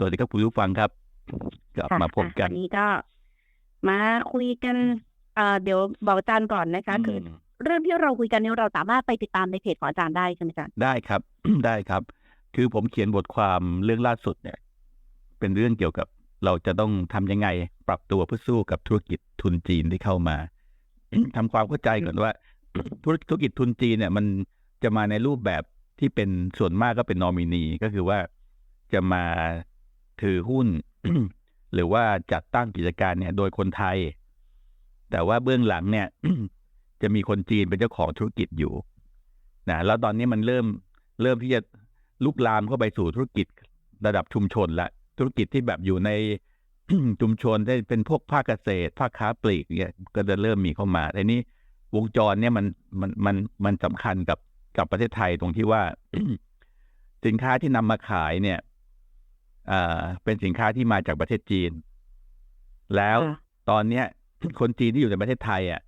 สวัสดีครับคุณผู้ฟังครับกลับค่ะมาพบกันวันนี้ก็ มาคุยกันเอ่อเดี๋ยวบอกอาจารย์ก่อนนะคะ คือมเรื่องที่เราคุยกันนี้เราสามารถไปติดตามในเพจของอาจารย์ได้ใช่ไหมอาจารย์ได้ครับ ได้ครับ คือผมเขียนบทความเรื่องล่าสุดเนี่ย เป็นเรื่องเกี่ยวกับเราจะต้องทำยังไง ปรับตัวเพื่อสู้กับธุรกิจทุนจีนที่เข้ามาทำความเข้าใจก่อนว่าธุรธุรกิจทุนจีนเนี่ย มันจะมาในรูปแบบที่เป็นส่วนมากก็เป็นนอมินีก็คือว่าจะมา ถือหุ้น หรือว่าจัดตั้งกิจการเนี่ย โดยคนไทย แต่ว่าเบื้องหลังเนี่ย จะมีคนจีนเป็นเจ้าของธุรกิจอยู่นะแล้วตอนนี้มันเริ่มเริ่มที่จะลุกลามเข้าไปสู่ธุรกิจระดับชุมชนละธุรกิจที่แบบอยู่ในชุมชนได้เป็นพวกภาคเกษตร ภาคค้าปลีกเนี่ยก็จะเริ่มมีเข้ามาแต่นี้วงจรเนี่ยมันมันมันมันสำคัญกับกับประเทศไทยตรงที่ว่า สินค้าที่นำมาขายเนี่ย เป็นสินค้าที่มาจากประเทศจีน แล้วค่ะตอนเนี้ย คนจีนที่อยู่ในประเทศไทยอะ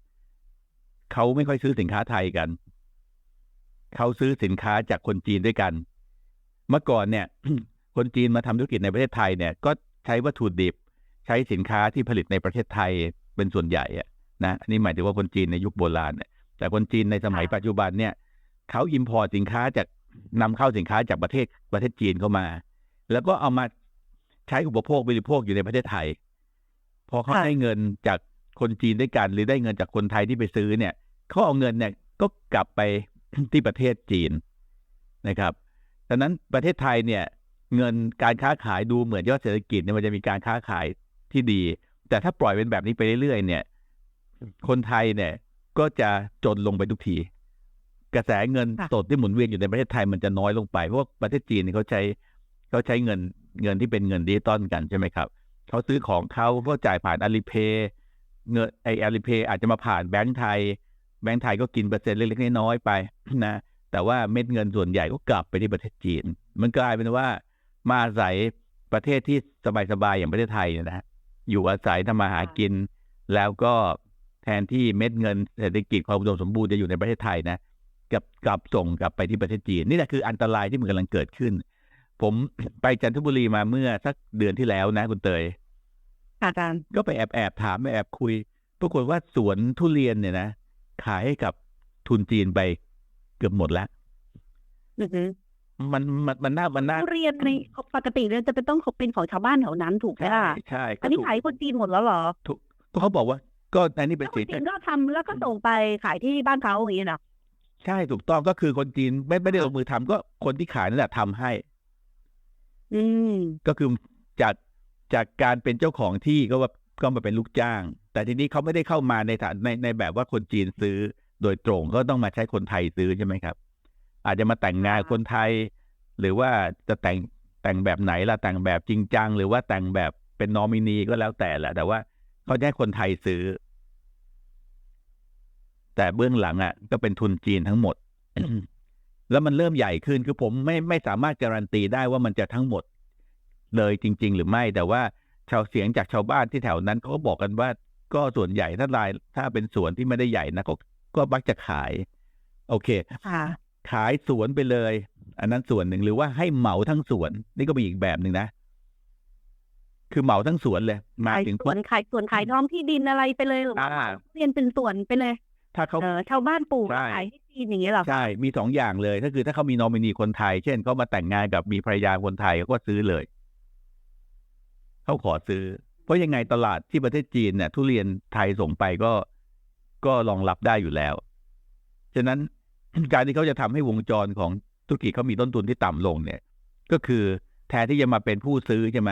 เขาไม่ค่อยซื้อสินค้าไทยกัน เขาซื้อสินค้าจากคนจีนด้วยกัน เมื่อก่อนเนี่ย คนจีนมาทำธุรกิจในประเทศไทยเนี่ย ก็ใช้วัตถุดิบ ใช้สินค้าที่ผลิตในประเทศไทยเป็นส่วนใหญ่อะนะอันนี้หมายถึงว่าคนจีนในยุคโบราณเนี่ยแต่คนจีนในสมัยค่ะปัจจุบันเนี่ยเขาอิมพอร์ตสินค้าจากนำเข้าสินค้าจากประเทศประเทศจีนเข้ามา แล้วก็เอามาใช้อุปโภคบริโภคอยู่ในประเทศไทย พอเขาค่ะได้เงินจากคนจีนด้วยกัน หรือได้เงินจากคนไทยที่ไปซื้อเนี่ยเขาเอาเงินเนี่ยก็กลับไปที่ประเทศจีนนะครับดังนั้นประเทศไทยเนี่ย เงินการค้าขายดูเหมือนยอดเศรษฐกิจเนี่ยมันจะมีการค้าขายที่ดี แต่ถ้าปล่อยเป็นแบบนี้ไปเรื่อยๆ เนี่ย คนไทยเนี่ยก็จะจนลงไปทุกที กระแสเงินค่ะสดที่หมุนเวียนอยู่ในประเทศไทยมันจะน้อยลงไปเพราะว่าประเทศจีนเนี่ยเขาใช้ เขาใช้เงินเงินที่เป็นเงินดิจิตอลกันใช่ไหมครับเขาซื้อของเขาก็จ่ายผ่านอาลีเพย์เงินไออาลีเพย์อาจจะมาผ่านแบงก์ไทย แบงก์ไทยก็กินเปอร์เซ็นต์เล็กๆน้อยๆไปนะแต่ว่าเม็ดเงินส่วนใหญ่ก็กลับไปที่ประเทศจีน มันกลายเป็นว่ามาอาศัยประเทศที่สบายๆอย่างประเทศไทยนะฮะอยู่อาศัยทำมาหากิน แล้วก็แทนที่เม็ดเงินเศรษฐกิจความอุดมสมบูรณ์จะอยู่ในประเทศไทยนะกับกลับส่งกลับไปที่ประเทศจีน นี่แหละคืออันตรายที่มันกำลังเกิดขึ้น ผมไปจันทบุรีมาเมื่อสักเดือนที่แล้วนะคุณเตยค่ะอาจารย์ก็ไปแอบแอบถามไปแอบคุย ปรากฏว่าสวนทุเรียนเนี่ยนะ ขายให้กับทุนจีนไปเกือบหมดแล้วอือฮึมันมันมันน่ามันน่าทุเรียนในปกติเนี่ยจะเป็นต้องเป็นของชาวบ้านแถวนั้นถูกไหมใช่ล่ะใช่อันนี้ถูกขายคนจีนหมดแล้วเหรอถูกก็เขาบอกว่า ก็อันนี้เป็นแล้วคสินจีนก็ทำแล้วก็ส่งไปขายที่บ้านเขาอย่างนี้เหรอใช่ถูกต้องก็คือคนจีนไม่ไม่ได้ลงมือทำก็คนที่ขายนั่นแหละทำให้ อืมก็คือจากจากการเป็นเจ้าของที่ก็ว่าก็มาเป็นลูกจ้าง แต่ทีนี้เขาไม่ได้เข้ามาในฐานในในแบบว่าคนจีนซื้อโดยตรงก็ต้องมาใช้คนไทยซื้อใช่ไหมครับ อาจจะมาแต่งงานคนไทย หรือว่าจะแต่งแต่งแบบไหนล่ะแต่งแบบจริงจัง หรือว่าแต่งแบบเป็นนอมินีก็แล้วแต่แหละแต่ว่าเขาจะให้คนไทยซื้อ แต่เบื้องหลังอะ ก็เป็นทุนจีนทั้งหมด แล้วมันเริ่มใหญ่ขึ้นคือผมไม่ไม่สามารถการันตีได้ว่ามันจะทั้งหมด เลยจริง ๆ หรือไม่ แต่ว่าชาวเสียงจากชาวบ้านที่แถวนั้นเขาก็บอกกันว่า ก็ส่วนใหญ่ถ้าลาย ถ้าเป็นสวนที่ไม่ได้ใหญ่นะก็ก็มักจะขาย โอเคค่ะขายสวนไปเลย อันนั้นส่วนหนึ่งหรือว่าให้เหมาทั้งสวน นี่ก็เป็นอีกแบบหนึ่งนะคือเหมาทั้งสวนเลยมาขายถึงสวนขายสวนขายท้องที่ดินอะไรไปเลยหรือว่าอ่าเรียนเป็นสวนไปเลย ถ้าเขาเออชาวบ้านปลูกใช่ขายให้จีนอย่างนี้เหรอใช่ มีสองอย่างเลย ถ้าคือถ้าเขามีนอมินีคนไทย เช่นเขามาแต่งงานกับมีภรรยาคนไทยเขาก็ซื้อเลยเขาขอซื้อ เพราะยังไงตลาดที่ประเทศจีนเนี่ยทุเรียนไทยส่งไปก็ก็รองรับได้อยู่แล้ว ฉะนั้นการที่เขาจะทำให้วงจรของธุรกิจเขามีต้นทุนที่ต่ำลงเนี่ย ก็คือแทนที่จะมาเป็นผู้ซื้อใช่ไหม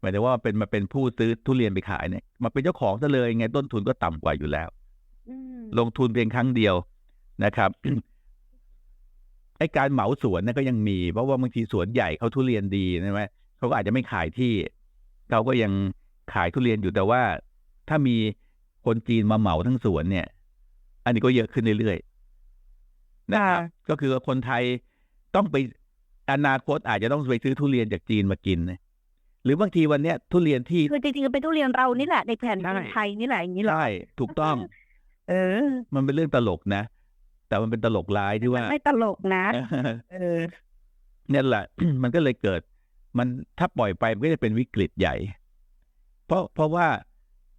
หมายถึงว่าเป็นมาเป็นผู้ซื้อทุเรียนไปขายเนี่ยมาเป็นเจ้าของซะเลยไงต้นทุนก็ต่ำกว่าอยู่แล้วอืม ลงทุนเพียงครั้งเดียวนะครับไอ้การเหมาสวนเนี่ยก็ยังมี เพราะว่าบางทีสวนใหญ่เขาทุเรียนดีใช่ไหมเขาก็อาจจะไม่ขายที่เขาก็ยังขายทุเรียนอยู่แต่ว่า ถ้ามีคนจีนมาเหมาทั้งสวนเนี่ย อันนี้ก็เยอะขึ้นเรื่อยๆนะครับก็คือว่าคนไทยต้องไปอนาคตอาจจะต้องไปซื้อทุเรียนจากจีนมากินนะหรือบางทีวันเนี้ยทุเรียนที่คือจริงๆเป็นทุเรียนเรานี่แหละในแผ่นใช่ดินไทยนี่แหละอย่างนี้เหรอใช่ถูกต้อง เออ มันเป็นเรื่องตลกนะ แต่มันเป็นตลกร้ายที่ว่า ไม่ตลกนะเออเนี่ยแหละ มันก็เลยเกิด มันถ้าปล่อยไปมันก็จะเป็นวิกฤตใหญ่ เพราะเพราะว่า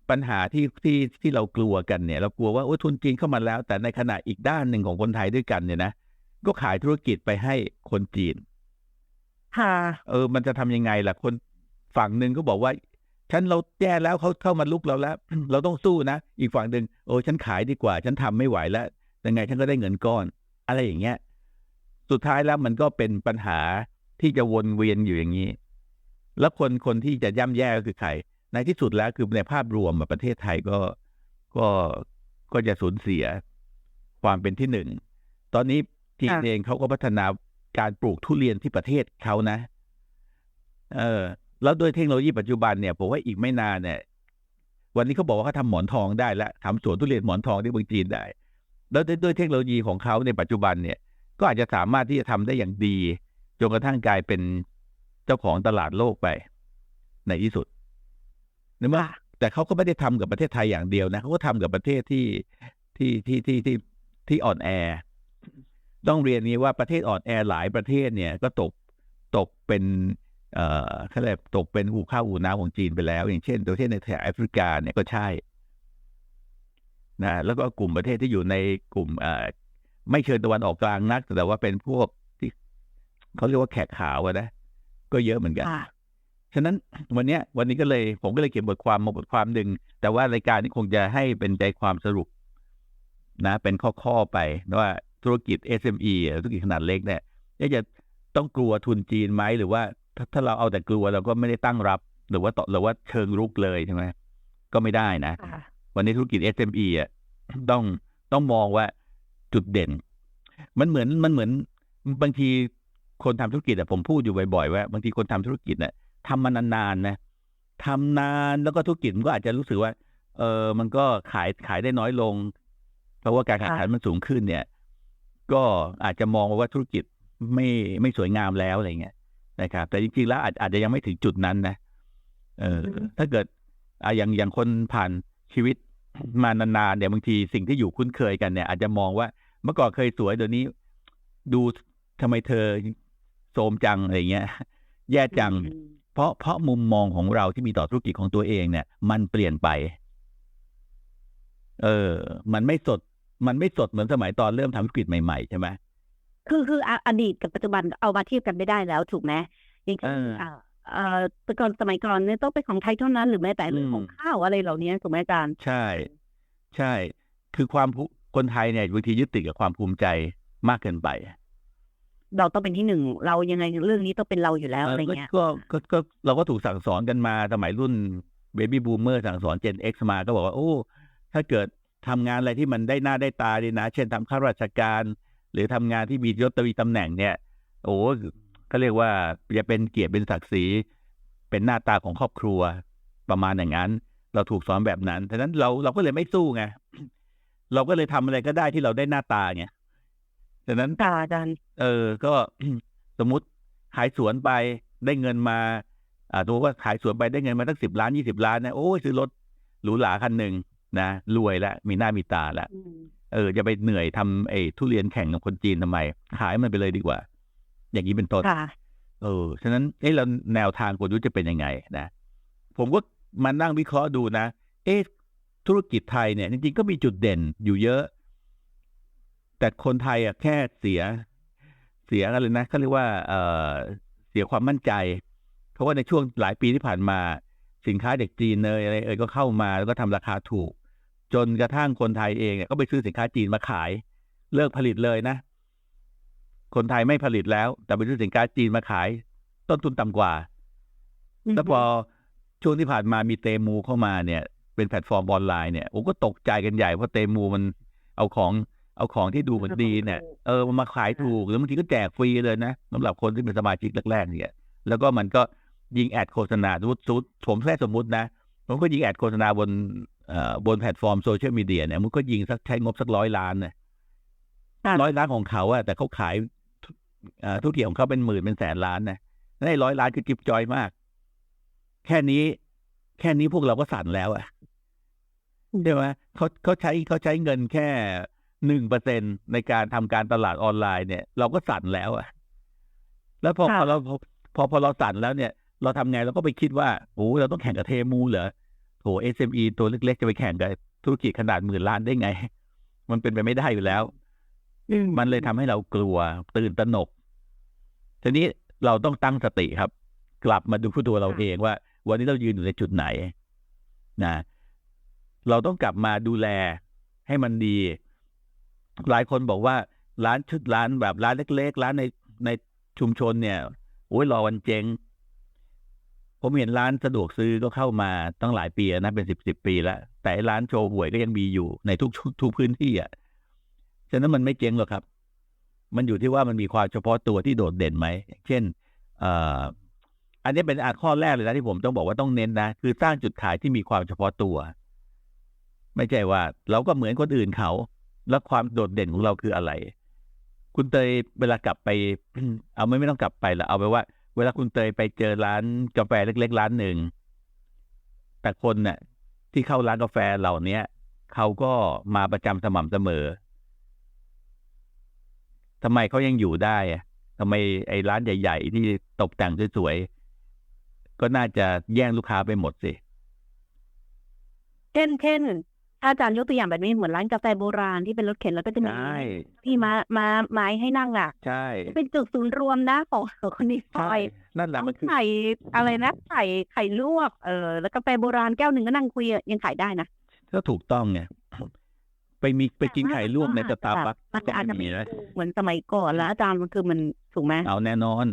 ปัญหาที่ที่ที่เรากลัวกันเนี่ย เรากลัวว่าโอ้ทุนจีนเข้ามาแล้ว แต่ในขณะอีกด้านหนึ่งของคนไทยด้วยกันเนี่ยนะก็ขายธุรกิจไปให้คนจีนค่ะเออ มันจะทำยังไงล่ะคนฝั่งหนึ่งก็บอกว่า ฉันเราแย่แล้วเขาเข้ามาลุกเราแล้ว เราต้องสู้นะ อีกฝั่งหนึ่งโอ้ฉันขายดีกว่า ฉันทำไม่ไหวแล้วยังไงฉันก็ได้เงินก้อน อะไรอย่างเงี้ย สุดท้ายแล้วมันก็เป็นปัญหาที่จะวนเวียนอยู่อย่างนี้ แล้วคนคนที่จะย่ำแย่ก็คือใคร ในที่สุดแล้วคือในภาพรวมอะประเทศไทยก็ก็ก็จะสูญเสียความเป็นที่หนึ่ง ตอนนี้จีนค่ะเองเขาก็พัฒนาการปลูกทุเรียนที่ประเทศเขานะ เออ แล้วด้วยเทคโนโลยีปัจจุบันเนี่ยผมว่าอีกไม่นานเนี่ย วันนี้เขาบอกว่าเขาทำหมอนทองได้แล้วทำสวนทุเรียนหมอนทองที่เมืองจีนได้ แล้วด้วยด้วยเทคโนโลยีของเขาในปัจจุบันเนี่ย ก็อาจจะสามารถที่จะทำได้อย่างดีจนกระทั่งกลายเป็นเจ้าของตลาดโลกไป ในที่สุดนึกว่าค่ะแต่เขาก็ไม่ได้ทำกับประเทศไทยอย่างเดียวนะเขาก็ทำกับประเทศที่ที่ที่ที่ที่ที่อ่อนแอ ต้องเรียนนี้ว่าประเทศอ่อนแอหลายประเทศเนี่ยก็ตกตกเป็น เอ่อเขาเรียกตกเป็นหูข้าวหูน้ำของจีนไปแล้ว อย่างเช่นประเทศในแถบแอฟริกาเนี่ยก็ใช่นะแล้วก็กลุ่มประเทศที่อยู่ในกลุ่มเอ่อไม่เชิญตะวันออกกลางนัก แต่ว่าเป็นพวกที่เขาเรียกว่าแขกขาวอะนะ ก็เยอะเหมือนกันค่ะฉะนั้นวันเนี้ยวันนี้ก็เลย ผมก็เลยเขียนบทความมาบทความหนึ่งแต่ว่ารายการนี้คงจะให้เป็นใจความสรุป นะ เป็นข้อๆไปว่าธุรกิจ SME อะธุรกิจขนาดเล็กเนี่ยจะต้องกลัวทุนจีนไหมหรือว่า ถ้าถ้าเราเอาแต่กลัวเราก็ไม่ได้ตั้งรับ หรือว่าต่อหรือว่าเชิงรุกเลยใช่ไหมก็ไม่ได้นะค่ะวันนี้ธุรกิจ SME อะต้องต้องมองว่าจุดเด่น มันเหมือนมันเหมือนบางทีคนทำธุรกิจอะผมพูดอยู่บ่อยๆว่าบางทีคนทำธุรกิจเนี่ยทำมานานๆนะทำนานแล้วก็ธุรกิจมันก็อาจจะรู้สึกว่า เออมันก็ขายขายได้น้อยลง เพราะว่าการแข่งขันมันสูงขึ้นเนี่ย ก็อาจจะมองว่าธุรกิจไม่ไม่สวยงามแล้วอะไรเงี้ย นะครับ แต่จริงๆแล้วอาจอาจจะยังไม่ถึงจุดนั้นนะเอออืมถ้าเกิดอะอย่างอย่างคนผ่านชีวิตมานานๆเนี่ยบางทีสิ่งที่อยู่คุ้นเคยกันเนี่ย อาจจะมองว่าเมื่อก่อนเคยสวยเดี๋ยวนี้ ดูทำไมเธอโทรมจังอะไรเงี้ย แย่จังอืมเพราะเพราะมุมมองของเราที่มีต่อธุรกิจของตัวเองเนี่ย มันเปลี่ยนไป เออ มันไม่สด มันไม่สดเหมือนสมัยตอนเริ่มทำธุรกิจใหม่ๆใช่ไหม คือคืออะอดีตกับปัจจุบันเอามาเทียบกันไม่ได้แล้วถูกไหมอย่างเช่นเอออ่าเอ่อแต่ก่อนสมัยก่อนเนี่ยต้องเป็นของไทยเท่านั้นหรือแม้แต่เรื่องอืมของข้าวอะไรเหล่านี้ถูกไหมอาจารย์ใช่ ใช่ คือความภูคนไทยเนี่ยบางทียึดติดกับความภูมิใจมากเกินไป เราต้องเป็นที่หนึ่งเรายังไงเรื่องนี้ต้องเป็นเราอยู่แล้วเอออะไรก็เงี้ยก็ก็ก็เราก็ถูกสั่งสอนกันมาสมัยรุ่นเบบี้บูมเมอร์สั่งสอน Gen X มาก็บอกว่าโอ้ถ้าเกิดทำงานอะไรที่มันได้หน้าได้ตาดีนะ เช่นทำข้าราชการ หรือทำงานที่มียศมีตำแหน่งเนี่ย โอ้ก็เรียกว่าจะเป็นเกียรติเป็นศักดิ์ศรี เป็นหน้าตาของครอบครัวประมาณอย่างนั้น เราถูกสอนแบบนั้นฉะนั้นเราเราก็เลยไม่สู้ไงเราก็เลยทำอะไรก็ได้ที่เราได้หน้าตาไงฉะนั้นค่ะอาจารย์เออ ก็สมมติขายสวนไปได้เงินมา อ่าตัวว่าขายสวนไปได้เงินมาตั้งสิบล้านยี่สิบล้านนะโอ้ยซื้อรถหรูหราคันหนึ่งนะรวยแล้วมีหน้ามีตาแล้วอืม เออจะไปเหนื่อยทำไอ้ทุเรียนแข่งกับคนจีนทำไม ขายมันไปเลยดีกว่า อย่างนี้เป็นต้นค่ะเออฉะนั้นเอ้เราแนวทางกลยุทธ์จะเป็นยังไงนะผมก็มานั่งวิเคราะห์ดูนะเอ๊ะธุรกิจไทยเนี่ย จริงๆก็มีจุดเด่นอยู่เยอะ แต่คนไทยอะแค่เสียเสียอะไรนะเขาเรียกว่าเออเสียความมั่นใจ เพราะว่าในช่วงหลายปีที่ผ่านมา สินค้าเด็กจีนเนยอะไรเอ่ยก็เข้ามาแล้วก็ทำราคาถูก จนกระทั่งคนไทยเองเนี่ยก็ไปซื้อสินค้าจีนมาขาย เลิกผลิตเลยนะ คนไทยไม่ผลิตแล้ว แต่ไปซื้อสินค้าจีนมาขาย ต้นทุนต่ำกว่าแล้วพอช่วงที่ผ่านมามีเตมูเข้ามาเนี่ย เป็นแพลตฟอร์มออนไลน์เนี่ยผมก็ตกใจกันใหญ่เพราะเตมูมันเอาของเอาของที่ดูเหมือนดีเนี่ยเออมันมาขายถูกหรือบางทีก็แจกฟรีเลยนะสำหรับคนที่เป็นสมาชิกแรกๆเนี่ย แล้วก็มันก็ยิงแอดโฆษณาสมมติสมมุติผมแค่สมมตินะผมก็ยิงแอดโฆษณาบนเอ่อ บนแพลตฟอร์มโซเชียลมีเดียเนี่ยมันก็ยิงสักใช้งบสักร้อยล้านนะค่ะร้อยล้านของเขาอะแต่เขาขายทุเอ่อธุรกิจของเขาเป็นหมื่นเป็นแสนล้านนะได้ร้อยล้านคือจิบจอยมาก แค่นี้ แค่นี้พวกเราก็สั่นแล้วอะใช่ไหมเขาเขาใช้เขาใช้เงินแค่หนึ่งเปอร์เซ็นในการทำการตลาดออนไลน์เนี่ย เราก็สั่นแล้วอะแล้วพอค่ะพอเราพอพอพอเราสั่นแล้วเนี่ย เราทำไงเราก็ไปคิดว่าโอ้เราต้องแข่งกับเทมูเหรอ โถ SME ตัวเล็กๆ จะไปแข่งกับธุรกิจขนาดหมื่นล้านได้ไง มันเป็นไปไม่ได้อยู่แล้ว มันเลยทำให้เรากลัวตื่นตระหนก ทีนี้เราต้องตั้งสติครับ กลับมาดูผู้ตัวเราค่ะเองว่า วันนี้เรายืนอยู่ในจุดไหนนะเราต้องกลับมาดูแลให้มันดี หลายคนบอกว่าร้านชุดร้านแบบร้านเล็ก ๆ ร้านในในชุมชนเนี่ยโอ้ยรอวันเจ๊ง ผมเห็นร้านสะดวกซื้อก็เข้ามาตั้งหลายปีนะเป็นสิบสิบปีแล้ว แต่ร้านโชว์หวยก็ยังมีอยู่ในทุกทุกพื้นที่อะฉะนั้นมันไม่เจ๊งหรอกครับ มันอยู่ที่ว่ามันมีความเฉพาะตัวที่โดดเด่นไหมเช่นเอ่ออันนี้เป็นอาข้อแรกเลยนะที่ผมต้องบอกว่าต้องเน้นนะ คือสร้างจุดขายที่มีความเฉพาะตัว ไม่ใช่ว่า เราก็เหมือนคนอื่นเขา แล้วความโดดเด่นของเราคืออะไร คุณเตยเวลากลับไป เอาไม่ไม่ต้องกลับไปละเอาไปว่า เวลาคุณเตยไปเจอร้านกาแฟเล็ก ๆ ร้านหนึ่ง แต่คนเนี่ยที่เข้าร้านกาแฟเหล่านี้เขาก็มาประจำสม่ำเสมอทำไมเขายังอยู่ได้ทำไมไอ้ร้านใหญ่ ๆ ที่ตกแต่งสวยๆก็น่าจะแย่งลูกค้าไปหมดสิเช่นเช่น ถ้าอาจารย์ยกตัวอย่างแบบนี้เหมือนร้านกาแฟโบราณที่เป็นรถเข็นแล้วก็จะมีใช่ที่มามาไม้ให้นั่งอะ ใช่ เป็นจุดศูนย์รวมนะของของคนนี้ซใช่อยนั่นแหละมันคือไข่อะไรนะไข่ไข่ลวกเออแล้วกาแฟโบราณแก้วหนึ่งก็นั่งคุยอะยังขายได้นะก็ถูกต้องไงไปมีไปกินไข่ลวกในสตาร์บัคมันก็อาจจะไม่ไม่มีนะเหมือนสมัยก่อนแล้วอาจารย์มันคือมันถูกไหมเอาแน่นอน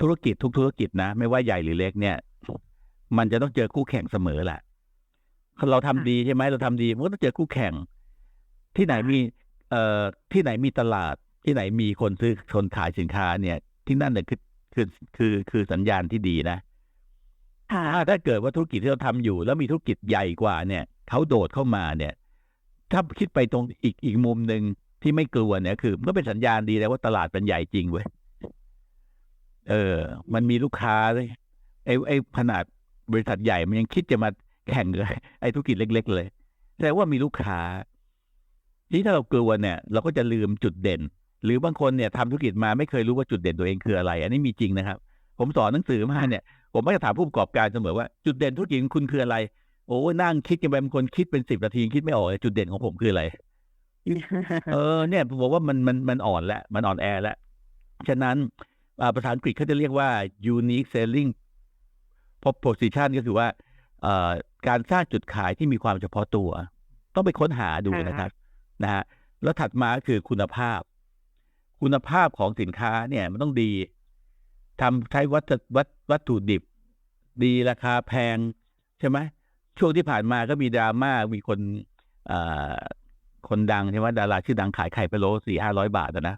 ธุรกิจทุกธุรกิจนะ ไม่ว่าใหญ่หรือเล็กเนี่ย มันจะต้องเจอคู่แข่งเสมอแหละ เราทำดีใช่ไหมเราทำดีมันก็ต้องเจอคู่แข่ง ที่ไหนมี เอ่อที่ไหนมีตลาด ที่ไหนมีคนซื้อคนขายสินค้าเนี่ย ที่นั่นเนี่ยคือคือคือคือสัญญาณที่ดีนะค่ะถ้าถ้าเกิดว่าธุรกิจที่เราทำอยู่ แล้วมีธุรกิจใหญ่กว่าเนี่ยเขาโดดเข้ามาเนี่ย ถ้าคิดไปตรงอีกอีกมุมหนึ่งที่ไม่กลัวเนี่ยคือมันก็เป็นสัญญาณดีแล้วว่าตลาดเป็นใหญ่จริงเว้ยเออ มันมีลูกค้าเลยไอ้ไอ้ขนาดบริษัทใหญ่มันยังคิดจะมา แข่งเลยไอ้ธุรกิจเล็ก ๆ เลยแสดงว่ามีลูกค้า ทีนี้ถ้าเรากลัวเนี่ย เราก็จะลืมจุดเด่น หรือบางคนเนี่ยทำธุรกิจมาไม่เคยรู้ว่าจุดเด่นตัวเองคืออะไร อันนี้มีจริงนะครับ ผมสอนหนังสือมาเนี่ย ผมไม่จะถามผู้ประกอบการเสมอว่าจุดเด่นธุรกิจของคุณคืออะไร โอ้นั่งคิดกันไปบางคนคิดเป็นสิบนาทีคิดไม่ออกเลยจุดเด่นของผมคืออะไรเออเนี่ยผมบอกว่ามันมันมันอ่อนแล้วมันอ่อนแอแล้วฉะนั้นอ่าภาษาอังกฤษเขาจะเรียกว่า unique selling proposition ก็คือว่าเอ่อ การสร้างจุดขายที่มีความเฉพาะตัว ต้องไปค้นหาดูค่ะนะครับนะฮะแล้วถัดมาก็คือคุณภาพ คุณภาพของสินค้าเนี่ยมันต้องดีทำใช้วัตถุวัตวัตถุดิบ ดีราคาแพง ใช่ไหมช่วงที่ผ่านมาก็มีดราม่ามีคนเอ่อคนดังใช่ไหมดาราชื่อดังขายไข่พะโล้สี่ห้าร้อยบาทอะนะ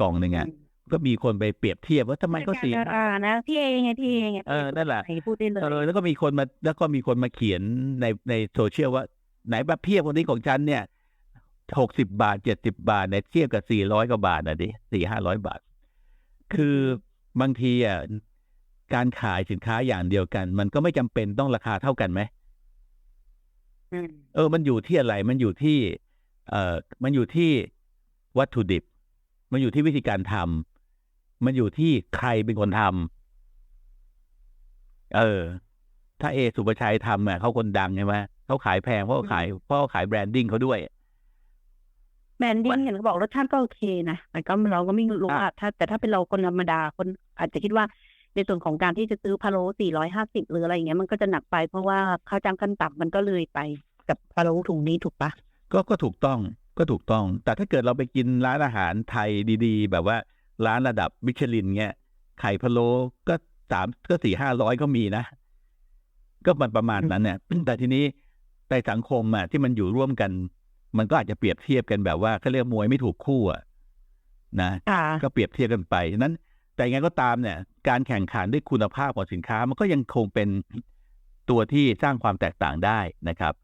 กล่องหนึ่งอะ ก็มีคนไปเปรียบเทียบว่าทำไมเขาสี่อ่านะพี่เองไงพี่เองไงเออนั่นแหละให้พูดได้เลยเออแล้วก็มีคนมาแล้วก็มีคนมาเขียนในในโซเชียลว่า ไหนแบบเทียบคนนี้ของฉันเนี่ยหกสิบาทเจ็ดสิบาทเนี่ยเทียบกับสี่ร้อยกว่าบาทนะดิสี่ห้าร้อยบาท คือบางทีอะการขายสินค้าอย่างเดียวกัน มันก็ไม่จำเป็นต้องราคาเท่ากันไหมอืมเออ มันอยู่ที่อะไร มันอยู่ที่ เอ่อ มันอยู่ที่วัตถุดิบ มันอยู่ที่วิธีการทำ มันอยู่ที่ใครเป็นคนทำเออ ถ้าเอสุปชัยทำอะเขาคนดังใช่ไหมเขาขายแพงเพราะเขาขายเพราะเขาขายแบรนดิ้งเขาด้วยแบรนดิ้งเห็นเขาบอกรสชาติก็โอเคนะแต่ก็เราก็ไม่รู้อะว่าถ้า แต่ถ้าเป็นเราคนธรรมดาคนอาจจะคิดว่าในส่วนของการที่จะซื้อพะโล้สี่ร้อยห้าสิบหรืออะไรอย่างเงี้ยมันก็จะหนักไปเพราะว่าค่าจ้างขั้นต่ำมันก็เลยไปกับพะโล้ถุงนี้ถูกปะก็ก็ถูกต้องก็ถูกต้อง แต่ถ้าเกิดเราไปกินร้านอาหารไทยดี ๆ แบบว่า ร้านระดับมิชลินเงี้ยไข่พะโล้ก็สามก็สี่ห้าร้อยก็มีนะ ก็มันประมาณนั้นเนี่ยแต่ทีนี้ในสังคมอะที่มันอยู่ร่วมกัน มันก็อาจจะเปรียบเทียบกันแบบว่าเขาเรียกมวยไม่ถูกคู่อะนะค่ะก็เปรียบเทียบกันไปฉะนั้น แต่ยังไงก็ตามเนี่ย การแข่งขันด้วยคุณภาพของสินค้า มันก็ยังคงเป็นตัวที่สร้างความแตกต่างได้นะครับ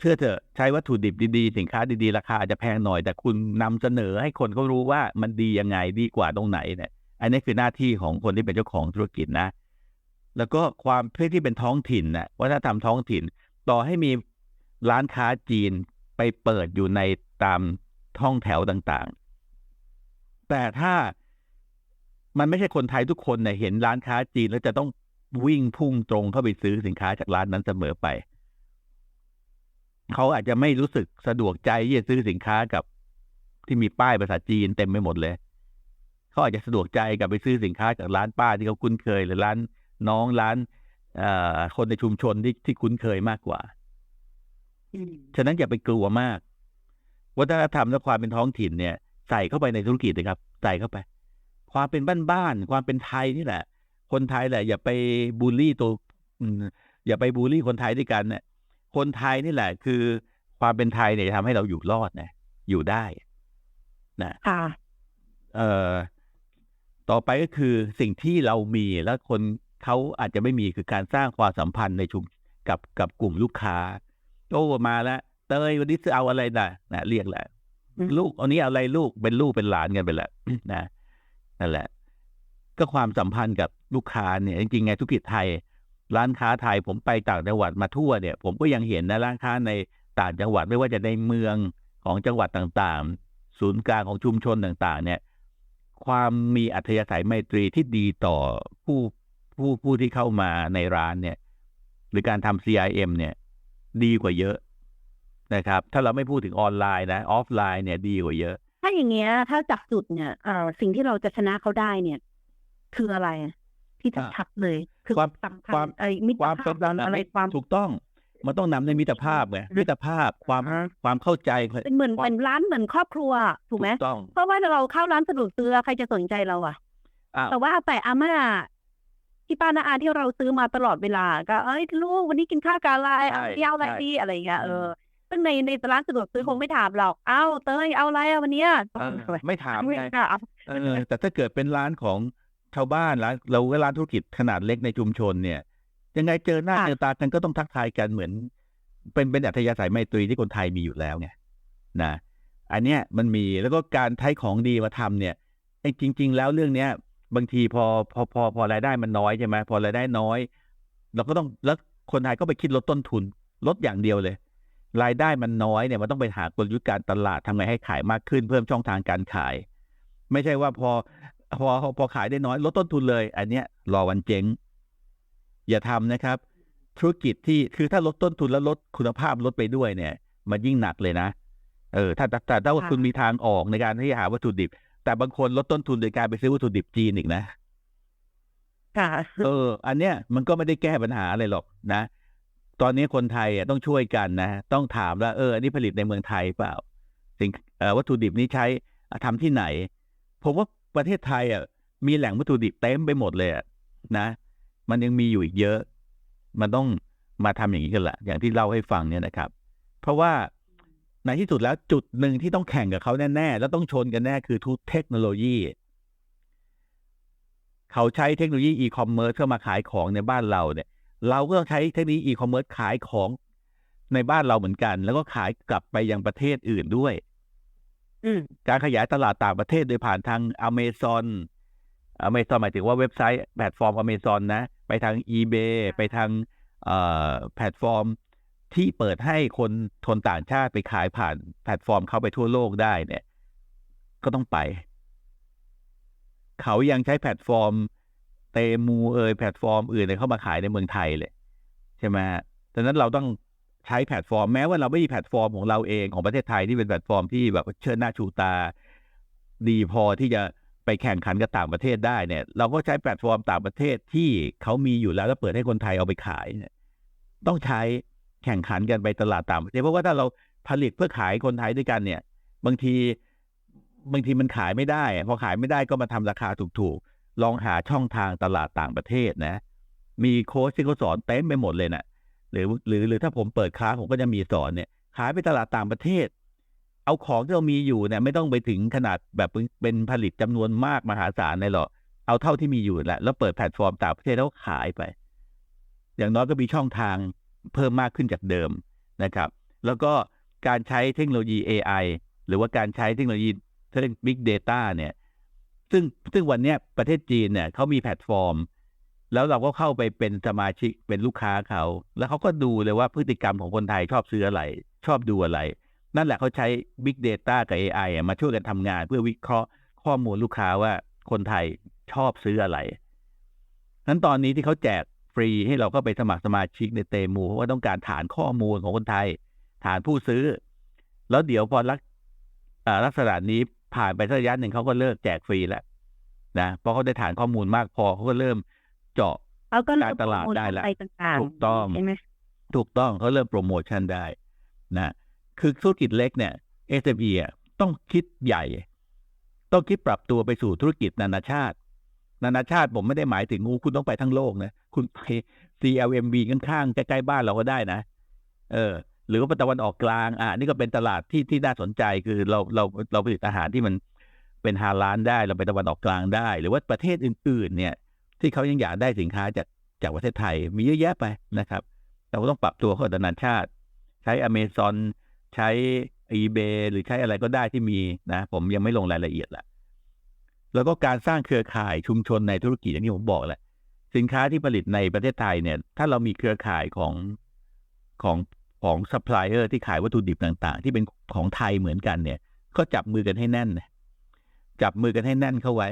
เชื่อเถอะใช้วัตถุดิบดีๆ สินค้าดีๆ ราคาอาจจะแพงหน่อย แต่คุณนำเสนอให้คนเขารู้ว่ามันดียังไงดีกว่าตรงไหนเนี่ยอันนี้คือหน้าที่ของคนที่เป็นเจ้าของธุรกิจนะ แล้วก็ความเพื่อที่เป็นท้องถิ่นนะวัฒนธรรมท้องถิ่น ต่อให้มีร้านค้าจีนไปเปิดอยู่ในตามท่องแถวต่างๆ แต่ถ้ามันไม่ใช่คนไทยทุกคนเนี่ยเห็นร้านค้าจีนแล้วจะต้องวิ่งพุ่งตรงเข้าไปซื้อสินค้าจากร้านนั้นเสมอไป เขาอาจจะไม่รู้สึกสะดวกใจที่จะซื้อสินค้ากับที่มีป้ายภาษาจีนเต็มไปหมดเลย เขาอาจจะสะดวกใจกับไปซื้อสินค้าจากร้านป้าที่เขาคุ้นเคย หรือร้านน้องร้านเอ่อคนในชุมชนที่ที่คุ้นเคยมากกว่าอืมฉะนั้นอย่าไปกลัวมาก วัฒนธรรมและความเป็นท้องถิ่นเนี่ย ใส่เข้าไปในธุรกิจนะครับ ใส่เข้าไป ความเป็นบ้านๆ ความเป็นไทยนี่แหละ คนไทยแหละ อย่าไปบูลลี่ตัวอืมอย่าไปบูลลี่คนไทยด้วยกันเนี่ย คนไทยนี่แหละ คือความเป็นไทยเนี่ยจะทำให้เราอยู่รอดนะอยู่ได้ค่ะเอ่อต่อไปก็คือสิ่งที่เรามีแล้วคนเขาอาจจะไม่มีคือการสร้างความสัมพันธ์ในชุมกับกับกลุ่มลูกค้าโอ้มาแล้วเตยวันนี้จะเอาอะไรนะนะเรียกแหละอืมลูกอันนี้เอาอะไรลูกเป็นลูกเป็นหลานกันไปแล้วนะนั่นแหละ ก็ความสัมพันธ์กับลูกค้าเนี่ยจริงๆไงธุรกิจไทย ร้านค้าไทยผมไปต่างจังหวัดมาทั่วเนี่ย ผมก็ยังเห็นนะร้านค้าในต่างจังหวัดไม่ว่าจะในเมืองของจังหวัดต่างๆ ศูนย์กลางของชุมชนต่างๆ เนี่ย ความมีอัธยาศัยไมตรีที่ดีต่อผู้ผู้ผู้ที่เข้ามาในร้านเนี่ย หรือการทำ CRM เนี่ย ดีกว่าเยอะนะครับ ถ้าเราไม่พูดถึงออนไลน์นะออฟไลน์เนี่ยดีกว่าเยอะ ถ้าอย่างเงี้ย ถ้าจับจุดเนี่ยเอ่อสิ่งที่เราจะชนะเขาได้เนี่ย คืออะไรอะที่จะอะชัดเลย คือความสัมพันความธ์ไอ้มิตความรภาพเป็นอะไรความถูกต้องมันต้องนำในมิตรภาพไงมิตรภาพความอ่าความเข้าใจเป็นเหมือนความเป็นร้านเหมือนครอบครัวถูกไหมต้องเพราะว่าเราเข้าร้านสะดวกซื้อใครจะสนใจเราอะอ้าวแต่ว่าแต่อาม่าที่ป้านาอาที่เราซื้อมาตลอดเวลา ก็เอ้ยลูกวันนี้กินข้าวกับอะไรเอาเที่ยวอะไรดีอะไรอย่างเงี้ยเออซึ่งในในร้านสะดวกซื้อคงไม่ถามหรอกเอ้าเต้ยเอาอะไรอะวันเนี้ยเออไม่ถามไม่ไงค่ะเอาเออแต่ถ้าเกิดเป็นร้านของ ชาวบ้านร้านเราก็ร้านธุรกิจขนาดเล็กในชุมชนเนี่ย ยังไงเจอหน้าค่ะเจอตากันก็ต้องทักทายกันเหมือน เป็นเป็นอัธยาศัยไมตรีที่คนไทยมีอยู่แล้วไงนะ อันเนี้ยมันมีแล้วก็การใช้ของดีมาทำเนี่ยไอ้จริง ๆ แล้วเรื่องเนี้ย บางทีพอพอพอพอรายได้มันน้อยใช่ไหมพอรายได้น้อย เราก็ต้องแล้วคนไทยก็ไปคิดลดต้นทุนลดอย่างเดียวเลย รายได้มันน้อยเนี่ยมันต้องไปหากลยุทธ์การตลาดทำไงให้ขายมากขึ้น เพิ่มช่องทางการขาย ไม่ใช่ว่าพอ พอพอขายได้น้อยลดต้นทุนเลย อันเนี้ยรอวันเจ๊ง อย่าทำนะครับ ธุรกิจที่คือถ้าลดต้นทุนแล้วลดคุณภาพลดไปด้วยเนี่ย มันยิ่งหนักเลยนะ เออ ถ้าแต่แต่ถ้าว่าค่ะคุณมีทางออกในการที่จะหาวัตถุดิบ แต่บางคนลดต้นทุนโดยการไปซื้อวัตถุดิบจีนอีกนะค่ะเออ อันเนี้ยมันก็ไม่ได้แก้ปัญหาอะไรหรอกนะ ตอนนี้คนไทยอะต้องช่วยกันนะ ต้องถามว่าเอออันนี้ผลิตในเมืองไทยเปล่าสิ่งเอ่อวัตถุดิบนี้ใช้อะทำที่ไหน ผมว่า ประเทศไทยอะมีแหล่งวัตถุดิบเต็มไปหมดเลยอะนะ มันยังมีอยู่อีกเยอะ มันต้องมาทำอย่างนี้กันแหละอย่างที่เล่าให้ฟังเนี่ยนะครับ เพราะว่าในที่สุดแล้วจุดหนึ่งที่ต้องแข่งกับเขาแน่ ๆ แล้วต้องชนกันแน่คือทุกเทคโนโลยี เขาใช้เทคโนโลยีอีคอมเมิร์ซเข้ามาขายของในบ้านเราเนี่ย เราก็ต้องใช้เทคโนโลยีอีคอมเมิร์ซขายของในบ้านเราเหมือนกัน แล้วก็ขายกลับไปยังประเทศอื่นด้วย การขยายตลาดต่างประเทศโดยผ่านทางอเมซอนอเมซอนหมายถึงว่าเว็บไซต์แพลตฟอร์มอเมซอนนะ ไปทาง eBay ไปทางเอ่อแพลตฟอร์มที่เปิดให้คนทนต่างชาติไปขายผ่านแพลตฟอร์มเข้าไปทั่วโลกได้เนี่ย ก็ต้องไป เขายังใช้แพลตฟอร์ม เตมูเอยแพลตฟอร์มอื่นเนี่ยเข้ามาขายในเมืองไทยเลย ใช่ไหมฮะดังนั้นเราต้อง ใช้แพลตฟอร์มแม้ว่าเราไม่มีแพลตฟอร์มของเราเองของประเทศไทยที่เป็นแพลตฟอร์มที่แบบเชิดหน้าชูตา ดีพอที่จะไปแข่งขันกับต่างประเทศได้เนี่ย เราก็ใช้แพลตฟอร์มต่างประเทศที่เขามีอยู่แล้วแล้วเปิดให้คนไทยเอาไปขายเนี่ยต้องใช้แข่งขันกันไปตลาดต่างประเทศเพราะว่าถ้าเราผลิตเพื่อขายคนไทยด้วยกันเนี่ย บางทีบางทีมันขายไม่ได้พอขายไม่ได้ก็มาทำราคาถูกๆลองหาช่องทางตลาดต่างประเทศนะ มีโค้ชที่เขาสอนเต็มไปหมดเลยนะ หรือหรือหรือถ้าผมเปิดคลาผมก็จะมีสอนเนี่ยขายไปตลาดต่างประเทศ เอาของที่เรามีอยู่เนี่ยไม่ต้องไปถึงขนาดแบบเป็นผลิตจำนวนมากมหาศาลเลยหรอกเอาเท่าที่มีอยู่แหละ แล้วเปิดแพลตฟอร์มต่างประเทศแล้วขายไป อย่างน้อยก็มีช่องทางเพิ่มมากขึ้นจากเดิมนะครับ แล้วก็การใช้เทคโนโลยี AI หรือว่าการใช้เทคโนโลยีเรื่อง Big Data เนี่ย ซึ่งซึ่งวันนี้ประเทศจีนเนี่ยเขามีแพลตฟอร์ม แล้วเราก็เข้าไปเป็นสมาชิกเป็นลูกค้าเขา แล้วเขาก็ดูเลยว่าพฤติกรรมของคนไทยชอบซื้ออะไร ชอบดูอะไร นั่นแหละเขาใช้ Big Data กับ AI อะมาช่วยกันทำงาน เพื่อวิเคราะห์ข้อมูลลูกค้าว่าคนไทยชอบซื้ออะไรนั้นตอนนี้ที่เขาแจกฟรีให้เราก็ไปสมัครสมาชิกในเตมูเพราะว่าต้องการฐานข้อมูลของคนไทย ฐานผู้ซื้อ แล้วเดี๋ยวพอลักลักษณะนี้ผ่านไปสักระยะหนึ่งเขาก็เลิกแจกฟรีแล้วนะเพราะเขาได้ฐานข้อมูลมากพอเขาก็เริ่ม เจาะเขาก็เริ่มการตลาดได้ละไปต่างๆถูกต้องใช่ไหมถูกต้องเขาเริ่มโปรโมชั่นได้นะคือธุรกิจเล็กเนี่ย SME อะต้องคิดใหญ่ ต้องคิดปรับตัวไปสู่ธุรกิจนานาชาติ นานาชาติผมไม่ได้หมายถึงงูคุณต้องไปทั้งโลกนะ คุณไป CLMV ข้างๆใกล้ๆบ้านเราก็ได้นะ เออ หรือว่าตะวันออกกลาง อะนี่ก็เป็นตลาดที่ที่น่าสนใจคือเราเราเราผลิตอาหารที่มันเป็นฮาลานได้เราไปตะวันออกกลางได้ หรือว่าประเทศอื่น ๆ เนี่ย ที่เขายังอยากได้สินค้าจากจากประเทศไทยมีเยอะแยะไปนะครับ เราก็ต้องปรับตัวเข้ากับนานาชาติ ใช้อเมซอนใช้ eBay หรือใช้อะไรก็ได้ที่มีนะ ผมยังไม่ลงรายละเอียดละแล้วก็การสร้างเครือข่ายชุมชนในธุรกิจอย่างที่ผมบอกแหละสินค้าที่ผลิตในประเทศไทยเนี่ย ถ้าเรามีเครือข่ายของของของซัพพลายเออร์ที่ขายวัตถุดิบต่าง ๆ ที่เป็นของไทยเหมือนกันเนี่ย ก็จับมือกันให้แน่น จับมือกันให้แน่นเข้าไว้